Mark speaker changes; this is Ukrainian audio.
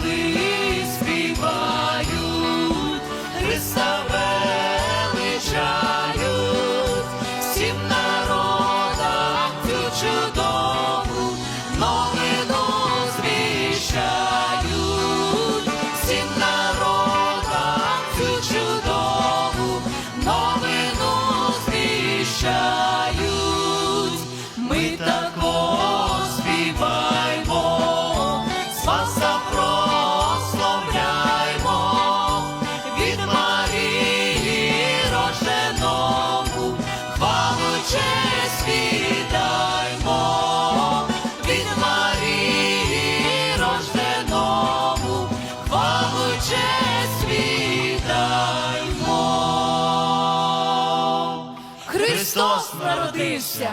Speaker 1: Valley. Христос народився.